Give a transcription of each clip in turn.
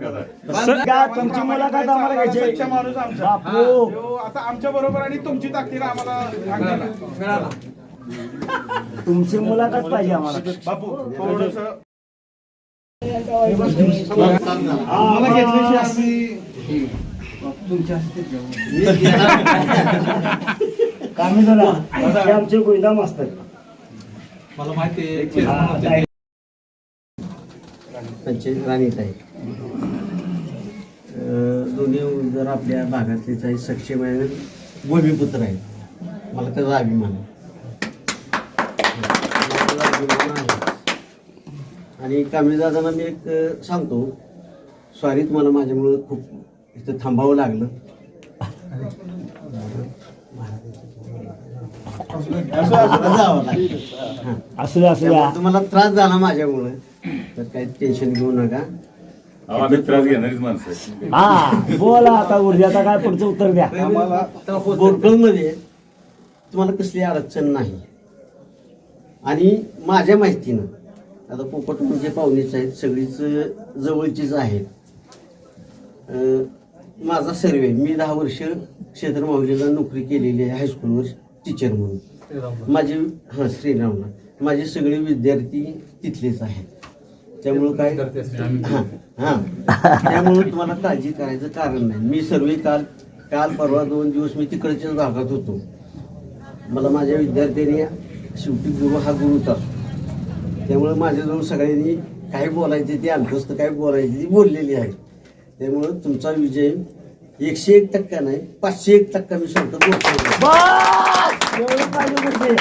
का तुमची मुलाखत आम्हाला घ्यायची माणूस आमचा. बापू. हो, आता आमच्या बरोबर आणि तुमची ताकदीला आम्हाला तुमची मुलाखत पाहिजे आम्हाला. बापू थोडस आम्हाला घेतल्याशी आम्ही कामी झाला. हे आमचे गोविंदा असतात. मला माहिती आहे पंचायत राणीत आहे दोन्ही जर आपल्या भागातलेच आहे सक्षम आहे भूमिपुत्र आहेत. मला त्याचा अभिमान आहे. आहे. आणि कांबळेदादांना मी एक सांगतो. स्वारीत मला माझ्यामुळं खूप इथं थांबावं लागलं. जावं लागलं असू असू तुम्हाला त्रास झाला माझ्यामुळे. तर काही टेन्शन घेऊ नका. आम्ही त्रास घेणारीच माणसं आहे. हा बोला आता ऊर्जाचा काय पुढचं उत्तर द्या. बोरकळमध्ये तुम्हाला कसली अडचण नाही. आणि माझ्या माहितीनं आता पोपट म्हणजे पाहुणेच आहेत सगळीच जवळचीच आहेत. अं, माझा सर्वे मी दहा वर्ष क्षेत्र माहुलीला नोकरी केलेली आहे हायस्कूलवर टीचर म्हणून. माझे हां श्रीरामला. माझे सगळे विद्यार्थी तिथलेच आहेत. त्यामुळं काय? हां. हां. त्यामुळं तुम्हाला काळजी करायचं कारण नाही. मी सर्वे काल काल परवा दोन दिवस मी तिकडच्याच भागात होतो. मला माझ्या विद्यार्थ्यांनी शेवटी गुरु हा गुरुच. असतो त्यामुळे माझ्याजवळ सगळ्यांनी काय बोलायचे ते अंतस्त काय बोलायचे ती बोललेली आहे. त्यामुळं तुमचा विजय एकशे एक टक्का नाही पाचशे एक टक्का मी सांगतो बोलतो बस! एवढं पाहिजे.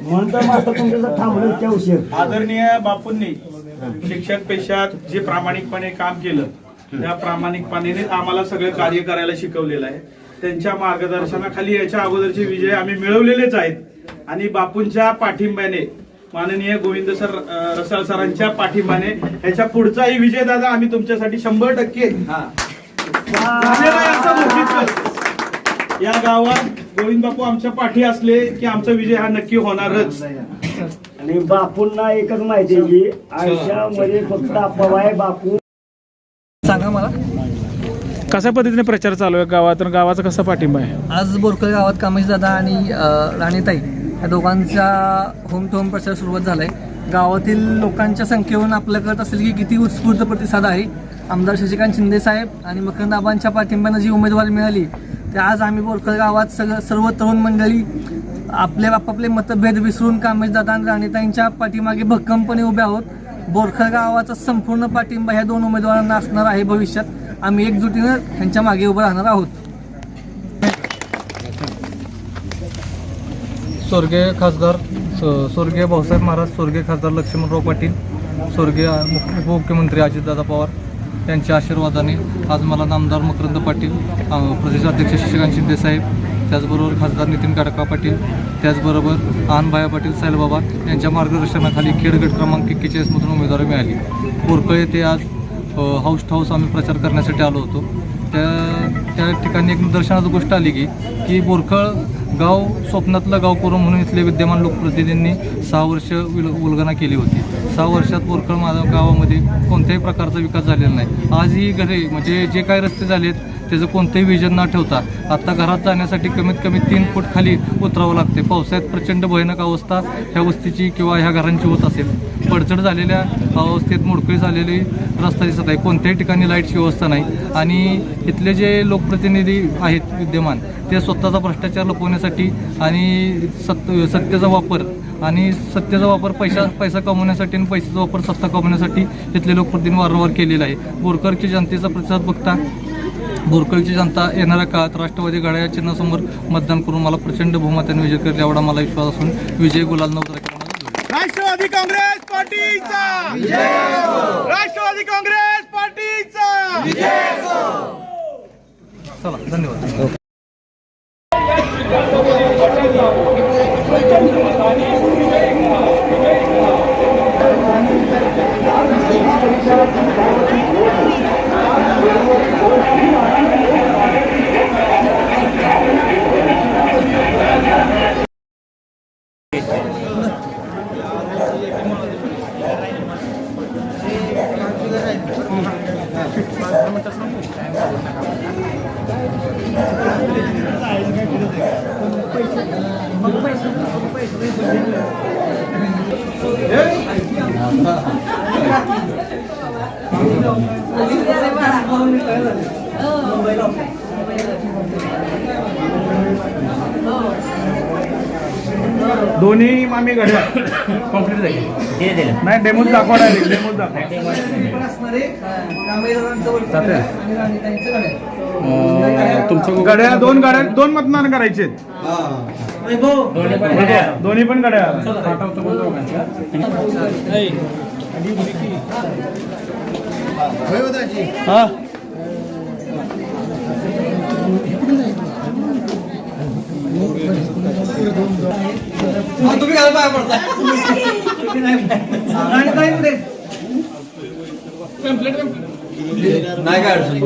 म्हणून तर मास्तर तुमच्या थांबलं त्या उशीर आदरणीय बापूंनी शिक्षक पेशात जे प्रामाणिकपणे काम केलं त्या प्रामाणिकपणे आम्हाला सगळं कार्य करायला शिकवलेलं आहे. त्यांच्या मार्गदर्शनाखाली याच्या अगोदरचे विजय आम्ही मिळवलेलेच आहेत. आणि बापूंच्या पाठिंब्याने माननीय गोविंद सर रसाळ सरांच्या पाठिंब्याने ह्याच्या पुढचाही विजय दादा आम्ही तुमच्यासाठी शंभर टक्के या गावात गोविंद बापू आमच्या पाठी असले की आमचा विजय हा नक्की होणारच. आणि बापूंना एकच माहिती आहे की आयुष्यामध्ये फक्त आहे बापू. सांगा मला. कशा पद्धतीने प्रचार चालू आहे गावात? आणि गावाचा कसा पाठिंबा आहे? आज बोरकळ गावात कामेश दादा आणि अ, राणीताई या दोघांचा होम टू होम प्रचार सुरुवात झालाय. गावातील लोकांच्या संख्येवरून आपलं कळत असेल की किती उत्स्फूर्त प्रतिसाद आहे. आमदार शशिकांत शिंदे साहेब आणि मकरंदाबांच्या पाठिंब्यानं जी उमेदवारी मिळाली ते आज आम्ही बोरकर गावात सगळं सर्व तरुण मंडळी आपले आपापले मतभेद विसरून कामेशदादा आणि राणीताईंच्या पाठीमागे भक्कमपणे उभे आहोत. बोरखर गावाचा संपूर्ण पाठिंबा ह्या दोन उमेदवारांना असणार आहे भविष्यात. आम्ही एकजुटीनं त्यांच्या मागे उभं राहणार आहोत. स्वर्गीय खासदार स्वर्गीय भाऊसाहेब महाराज स्वर्गीय खासदार लक्ष्मणराव पाटील स्वर्गीय उपमुख्यमंत्री अजितदादा पवार त्यांच्या आशीर्वादाने आज मला नामदार मकरंद पाटील प्रदेश अध्यक्ष शशिकांत शिंदेसाहेब त्याचबरोबर खासदार नितीन काडका पाटील त्याचबरोबर आनबाया पाटील साहेलबाबा यांच्या मार्गदर्शनाखाली खेडगट क्रमांक एक्केचाळीसमधून उमेदवारी मिळाली. बोरकळ येथे आज हाऊस टू हाऊस आम्ही प्रचार करण्यासाठी आलो होतो. त्या त्या ठिकाणी एक निदर्शनाची गोष्ट आली की की बोरखळ गाव स्वप्नातलं गाव करून म्हणून इथले विद्यमान लोकप्रतिनिधींनी सहा वर्ष विल उलगना केली होती. सहा वर्षात बोरखळ माधव गावामध्ये कोणत्याही प्रकारचा विकास झालेला नाही. आजही घरे म्हणजे जे काही रस्ते झालेत त्याचं कोणतंही विजन न ठेवता आत्ता घरात जाण्यासाठी कमीत कमी तीन फूट खाली उतरावं लागते पावसाळ्यात प्रचंड भयानक अवस्था ह्या वस्तीची किंवा ह्या घरांची होत असेल. पडझड झालेल्या अवस्थेत मोडकळी झालेली रस्ता दिसत आहे. कोणत्याही ठिकाणी लाईटची व्यवस्था नाही. आणि इथले जे लोकप्रतिनिधी आहेत विद्यमान ते स्वतःचा भ्रष्टाचार लपवण्यासाठी आणि सत्य सत्तेचा वापर आणि सत्तेचा वापर पैसा पैसा कमवण्यासाठी आणि पैशाचा वापर सत्ता कमवण्यासाठी इथले लोकप्रतिनिधी वारंवार केलेला आहे. बोरकरची जनतेचा प्रतिसाद बघता बोरकळची जनता येणाऱ्या काळात राष्ट्रवादी घड्याळ या चिन्हासमोर मतदान करून मला प्रचंड बहुमताने विजय करेल एवढा मला विश्वास असून विजय गुलाल नऊ होईल. राष्ट्रवादी काँग्रेस पार्टीचा! राष्ट्रवादी काँग्रेस पार्टीचा! चला धन्यवाद. Gracias. కిలోమీటర్స్ టైం ముప్పై ముప్పై ముంబైలో दोन्ही मामी घड्या कंप्लीट झाली. नाही डेमोच दाखवा डायरेक्ट डेमोच दाखवा. गड्या दोन गाड्या दोन मतदान करायचे. दोन्ही पण गड्या हा. तुम्ही काय पाय नाही काय अडचण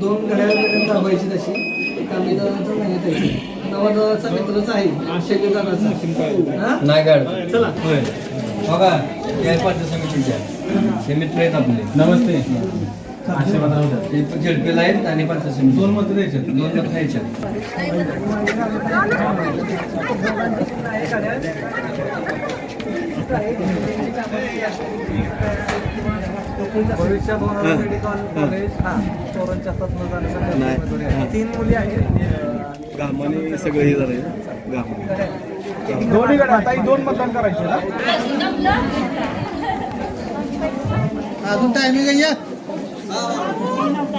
दोन घड्याळ दाबायची तशी. नाही त्याची नवदाचा मित्रच आहे. नाही काय अडचण चला. बघा या पंचायत समितीच्या. हे. मित्र आहेत आपले. नमस्ते. झेडपीला आहेत आणि पंचायत समिती दोन मत द्यायचे दोन मत द्यायचे भविष्यात होणारं मेडिकल कॉलेज चोरांच्या हातात न जाण्यासाठी उमेदवारी आहे. तीन मुली आहेत. दोन्ही गड्या ताई दोन मतदान करायचे ना? अजून टायमिंग आहे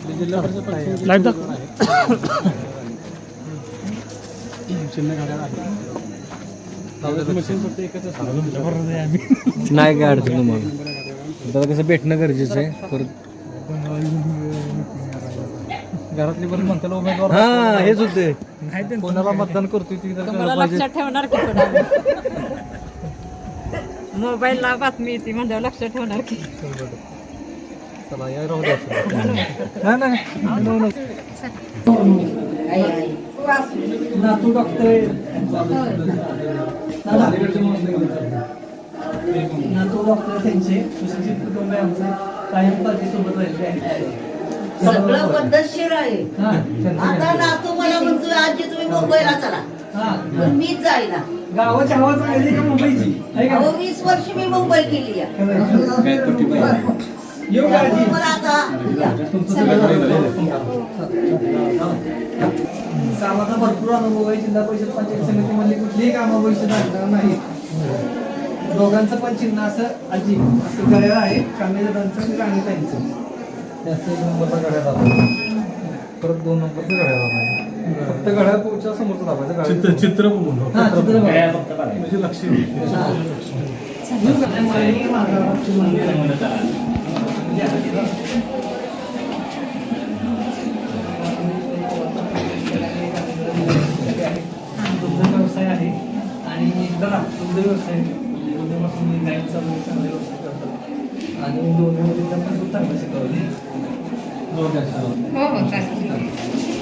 या नाही काय अडचण तुम्हाला. आता कसं भेटणं गरजेचं आहे. परत घरातली बरी म्हणताना उमेदवार हा हेच होते कोणाला मतदान करतोय ती ठेवणार मोबाईलला बातमी येते म्हणजे लक्षात ठेवणार की. चला या राहू द्या नाही नाही नातू डॉक्टर नातू डॉक्टर त्यांचे. सुशिक्षित कुटुंब आहे आमचे. कायम सोबत राहिले आहे सगळं पद्धतशीर आहे. हा, आता नातू मला म्हणतोय आजी तुम्ही मुंबईला चला. हा, पण मीच जाईना. गावाची हवा चांगली का मुंबईची? वीस वर्ष मी मुंबई केली आहे. येऊ. कामाचा भरपूर अनुभव आहे जिल्हा परिषद पंचायत समितीमधली कुठलीही कामं पैसे लागणार नाही दोघांचं पण चिन्ह असं आजी असं गळ्या आहे कामेदारांचं आणि राणीताईंचं जास्त एक नंबरचा गळ्या दाबायचा परत दोन नंबरचं गळ्या दाबायचं फक्त गळ्या पोच्या समोरचं दाबायचं चित्र चित्र हा चित्र म्हणजे लक्ष व्यवसाय आहे आणि बघा दुग्ध व्यवसाय उद्यापासून मी गाईचा वगैरे चांगले व्यवसाय करतो. आणि दोन्ही पण खूप चांगलं शिकवले. हो हो चालेल.